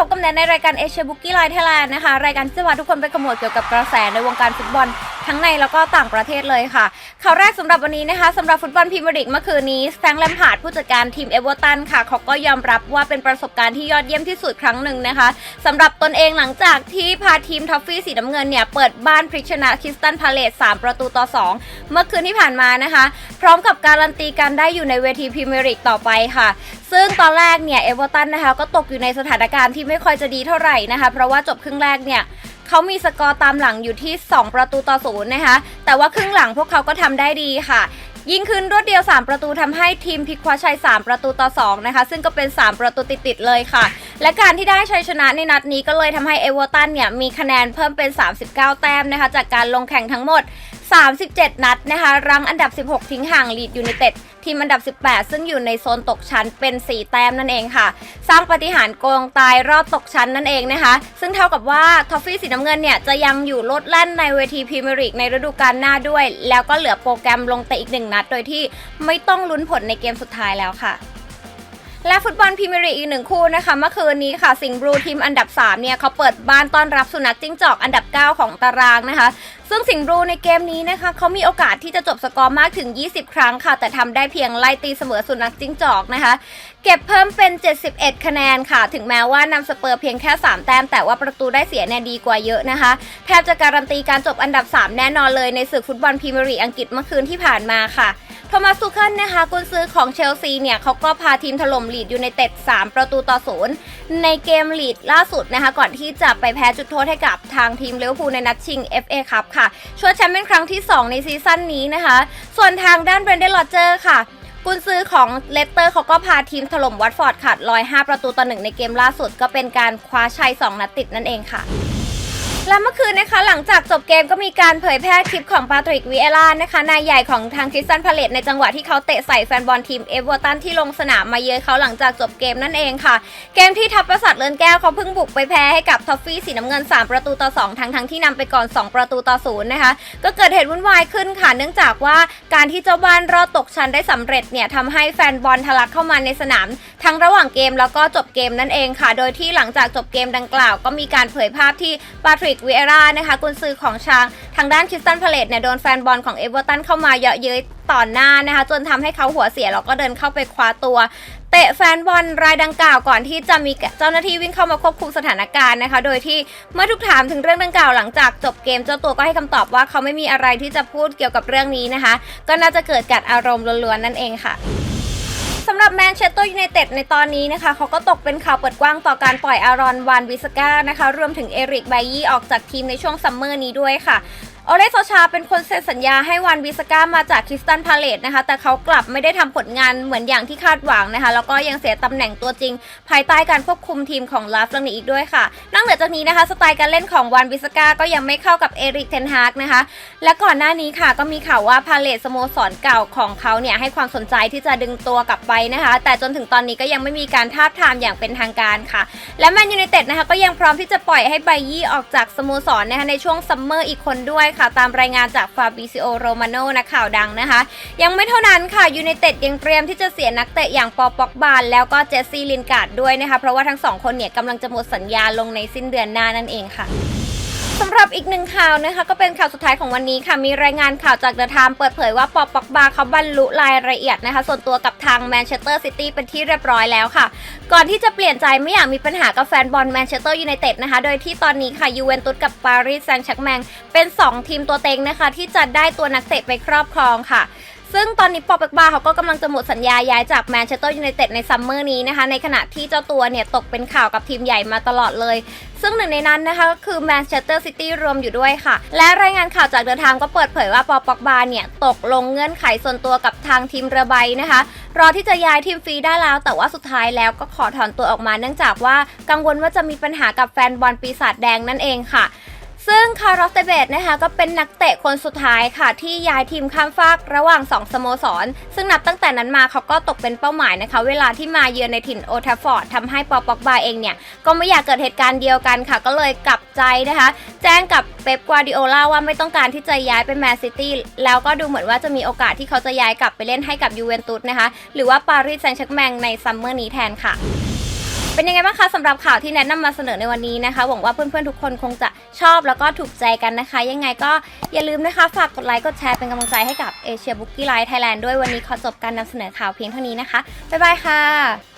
ับ กับแนนในรายการเอเชียบุกี้ไลน์ไทยแลนด์นะคะ รายการที่จะพาทุกคนไปขมวดเกี่ยวกับกระแสในวงการฟุตบอลทั้งในแล้วก็ต่างประเทศเลยค่ะ ข่าวแรกสำหรับวันนี้นะคะสำหรับฟุตบอลพรีเมียร์ลีกเมื่อคืนนี้แฟงแลมพาร์ดผู้จัดการทีมเอเวอร์ตันค่ะเขาก็ยอมรับว่าเป็นประสบการณ์ที่ยอดเยี่ยมที่สุดครั้งหนึ่งนะคะสำหรับตนเองหลังจากที่พาทีมทอฟฟี่สีน้ำเงินเนี่ยเปิดบ้านพลิชนะคริสตันพาเลต3ประตูต่อ 2 เมื่อคืนที่ผ่านมานะคะ พร้อมกับการันตีการได้อยู่ในเวทีพรีเมียร์ลีกต่อไปค่ะ ซึ่งตอนแรกเนี่ยเอเวอร์ตันนะคะก็ตกอยู่ในสถานการณ์ที่ไม่ค่อยจะดีเท่าไหร่นะคะ เพราะว่าจบครึ่งแรกเนี่ยเขามีสกอร์ตามหลังอยู่ที่ 2 ประตูต่อศูนย์นะคะ แต่ว่าครึ่งหลังพวกเขาก็ทำได้ดีค่ะยิงคืนรวดเดียว 3 ประตูทำให้ทีมพิกคว้าชัย 3 ประตูต่อ 2 นะคะ ซึ่งก็เป็น 3 ประตูติดๆเลยค่ะ และการที่ได้ชัยชนะในนัดนี้ก็เลยทำให้เอเวอร์ตันเนี่ยมีคะแนนเพิ่มเป็น 39 แต้มนะคะจากการลงแข่งทั้งหมด 37 นัดนะคะรังอันดับ 16 ทิ้งห่างลีดยูไนเต็ดทีมอันดับ 18 ซึ่งอยู่ในโซนตกชั้นเป็น 4 แต้มนั่นเองค่ะ สร้างปาฏิหารย์โกงตายรอบตกชั้นนั่นเองนะคะ ซึ่งเท่ากับว่าทอฟฟี่สีน้ำเงินเนี่ยจะยังอยู่ลดแล่นในเวทีพรีเมียร์ลีกในฤดูกาลหน้าด้วย แล้วก็เหลือโปรแกรมลงแต่อีกหนึ่งนัด โดยที่ไม่ต้องลุ้นผลในเกมสุดท้ายแล้วค่ะ และฟุตบอลพรีเมียร์ลีกอีกหนึ่งคู่นะคะเมื่อคืนนี้ค่ะสิงห์บลูทีมอันดับ 3 เนี่ยเขาเปิดบ้านต้อนรับสุนัขจิ้งจอกอันดับ 9 ของตารางนะคะ ซึ่งสิงห์บลูในเกมนี้นะคะเขามีโอกาสที่จะจบสกอร์มากถึง 20 ครั้งค่ะ แต่ทำได้เพียงไล่ตีเสมอสุนัขจิ้งจอกนะคะเก็บเพิ่มเป็น 71 คะแนนค่ะ ถึงแม้ว่านำสเปอร์เพียงแค่ 3 แต้ม แต่ว่าประตูได้เสียเนี่ยดีกว่าเยอะนะคะ แทบจะการันตีการจบอันดับ 3 แน่นอนเลยในศึกฟุตบอลพรีเมียร์ลีกอังกฤษเมื่อคืนที่ผ่านมาค่ะโทมัสซูเคิลนะคะกุนซือของเชลซีเนี่ยเขาก็พาทีมถล่มลีดอยูไนเต็ด 3 ประตูต่อศูนย์ในเกมลีดล่าสุดนะคะ ก่อนที่จะไปแพ้จุดโทษให้กับทางทีมเลี้ยวภูในนัดชิง FA ครับค่ะชวดแชมป์เป็นครั้งที่ 2 ในซีซั่นนี้นะคะ ส่วนทางด้านเบรนเดนโรเจอร์ค่ะ กุนซือของเลสเตอร์เขาก็พาทีมถล่มวัตฟอร์ดขาด105 ประตูต่อหนึ่งในเกมล่าสุดก็เป็นการคว้าชัย 2 นัดติดนั่นเองค่ะ และเมื่อคืนนะคะหลังจากจบเกมก็มีการเผยแพร่คลิปของปาตริกวีเอล่านะคะนายใหญ่ของทางคริสตันพาเลตในจังหวะที่เขาเตะใส่แฟนบอลทีมเอเวอร์ตันที่ลงสนามมาเยือนเขาหลังจากจบเกมนั่นเองค่ะ เกมที่ทัพประสัตเลินแก้วเขาเพิ่งบุกไปแพ้ให้กับทอฟฟี่สีน้ำเงิน 3 ประตูต่อ 2 ทั้งทั้งที่นำไปก่อน 2 ประตูต่อศูนย์นะคะก็เกิดเหตุวุ่นวายขึ้นค่ะเนื่องจากว่าการที่เจ้าบ้านรอดตกชั้นได้สำเร็จเนี่ยทำให้แฟนบอลทะลักเข้ามาในสนาม ทั้งระหว่างเกมแล้วก็จบเกมนั่นเองค่ะ โดยที่หลังจากจบเกมดังกล่าว ก็มีการเผยภาพที่ปาทริกวีเอร่านะคะกุนซือของชางทางด้านคริสตันพาเลตเนี่ยโดนแฟนบอลของเอเวอร์ตันเข้ามาเยอะเย้ยต่อหน้านะคะจนทำให้เขาหัวเสียแล้วก็เดินเข้าไปคว้าตัวเตะแฟนบอลรายดังกล่าวก่อนที่จะมีเจ้าหน้าที่วิ่งเข้ามาควบคุมสถานการณ์นะคะ โดยที่เมื่อทุกถามถึงเรื่องดังกล่าวหลังจากจบเกมเจ้าตัวก็ให้คำตอบว่าเขาไม่มีอะไรที่จะพูดเกี่ยวกับเรื่องนี้นะคะ ก็น่าจะเกิดการอารมณ์ล้วนๆนั่นเองค่ะ หรับแมนเชสเตอร์ยูไนเต็ดในตอนนี้นะคะเขาก็ตกเป็นข่าวเปิดกว้างต่อการปล่อยอารอนวานวิสกานะคะรวมถึงเอริกไบยี่ออกจากทีมในช่วงซัมเมอร์นี้ด้วยค่ะ โอเลโซชาเป็นคนเซ็นสัญญาให้วานวิสก้ามาจากคริสตันพาเลตนะคะ แต่เขากลับไม่ได้ทำผลงานเหมือนอย่างที่คาดหวังนะคะ แล้วก็ยังเสียตำแหน่งตัวจริง ภายใต้การควบคุมทีมของลาฟลังนี้อีกด้วยค่ะนอกเหนือจากนี้นะคะ สไตล์การเล่นของวานวิสก้าก็ยังไม่เข้ากับเอริกเทนฮากนะคะ และก่อนหน้านี้ค่ะ ก็มีข่าวว่าพาเลตสโมสรเก่าของเขาเนี่ยให้ความสนใจที่จะดึงตัวกลับไปนะคะ แต่จนถึงตอนนี้ก็ยังไม่มีการทาบทามอย่างเป็นทางการค่ะ และแมนยูไนเต็ดนะคะก็ยังพร้อมที่จะปล่อยให้ไบยี่ออกจากสโมสรนะคะในช่วงซัมเมอร์อีกคนด้วยค่ะตามรายงานจากฟาบิซิโอโรมาโนนักข่าวดังนะคะ ยังไม่เท่านั้นค่ะยูไนเต็ดยังเตรียมที่จะเสียนักเตะอย่างปอปอกบานแล้วก็เจสซี่ลินการ์ดด้วยนะคะเพราะว่าทั้งสองคนเนี่ยกำลังจะหมดสัญญาลงในสิ้นเดือนหน้านั่นเองค่ะ สำหรับอีกหนึ่งข่าวนะคะ ก็เป็นข่าวสุดท้ายของวันนี้ค่ะ มีรายงานข่าวจากเดอะไทม์เปิดเผยว่าปอปอกบาเขาบรรลุรายละเอียดนะคะ ส่วนตัวกับทางแมนเชสเตอร์ซิตี้เป็นที่เรียบร้อยแล้วค่ะ ก่อนที่จะเปลี่ยนใจไม่อยากมีปัญหากับแฟนบอลแมนเชสเตอร์ยูไนเต็ดนะคะ โดยที่ตอนนี้ค่ะยูเวนตุสกับปารีสแซงต์แชร์กแมงเป็น 2 ทีมตัวเต็งนะคะ ที่จะได้ตัวนักเตะไปครอบครองค่ะ ซึ่งตอนนี้ปอเปกบาเขาก็กำลังจะหมดสัญญาย้ายจากแมนเชสเตอร์ยูไนเต็ดในซัมเมอร์นี้นะคะ ในขณะที่เจ้าตัวเนี่ยตกเป็นข่าวกับทีมใหญ่มาตลอดเลย ซึ่งหนึ่งในนั้นนะคะก็คือแมนเชสเตอร์ซิตี้รวมอยู่ด้วยค่ะ และรายงานข่าวจากเดอะไทม์ก็เปิดเผยว่าปอปอกบาเนี่ยตกลงเงื่อนไขส่วนตัวกับทางทีมเรือใบนะคะ รอที่จะย้ายทีมฟรีได้แล้ว แต่ว่าสุดท้ายแล้วก็ขอถอนตัวออกมาเนื่องจากว่ากังวลว่าจะมีปัญหากับแฟนบอลปีศาจแดงนั่นเองค่ะ ซึ่งคาร์ลสเตเบตนะคะก็เป็นนักเตะคนสุดท้ายค่ะ ที่ย้ายทีมข้ามฟากระหว่าง 2 สโมสร ซึ่งนับตั้งแต่นั้นมาเขาก็ตกเป็นเป้าหมายนะคะ เวลาที่มาเยือนในถิ่นโอทัฟฟอร์ดทำให้ปอปอกบาเองเนี่ย ก็ไม่อยากเกิดเหตุการณ์เดียวกันค่ะ ก็เลยกลับใจนะคะ แจ้งกับเป๊ปกัวาดิโอลาว่าไม่ต้องการที่จะย้ายไปแมนซิตี้แล้วก็ดูเหมือนว่าจะมีโอกาสที่เขาจะย้ายกลับไปเล่นให้กับยูเวนตุสนะคะหรือว่าปารีสแซงต์แชร์กแมงในซัมเมอร์นี้แทนค่ะเป็นยังไงบ้างคะสำหรับข่าวที่แนะนำมาเสนอในวันนี้นะคะ หวังว่าเพื่อนๆทุกคนคงจะ ชอบแล้วก็ถูกใจกันนะคะ ยังไงก็อย่าลืมนะคะ ฝากกดไลค์กดแชร์เป็นกำลังใจให้กับเอเชียบุ๊กี้ไลท์ไทยแลนด์ด้วยวันนี้ขอจบการนำเสนอข่าวเพียงเท่านี้นะคะ บ๊ายบายค่ะ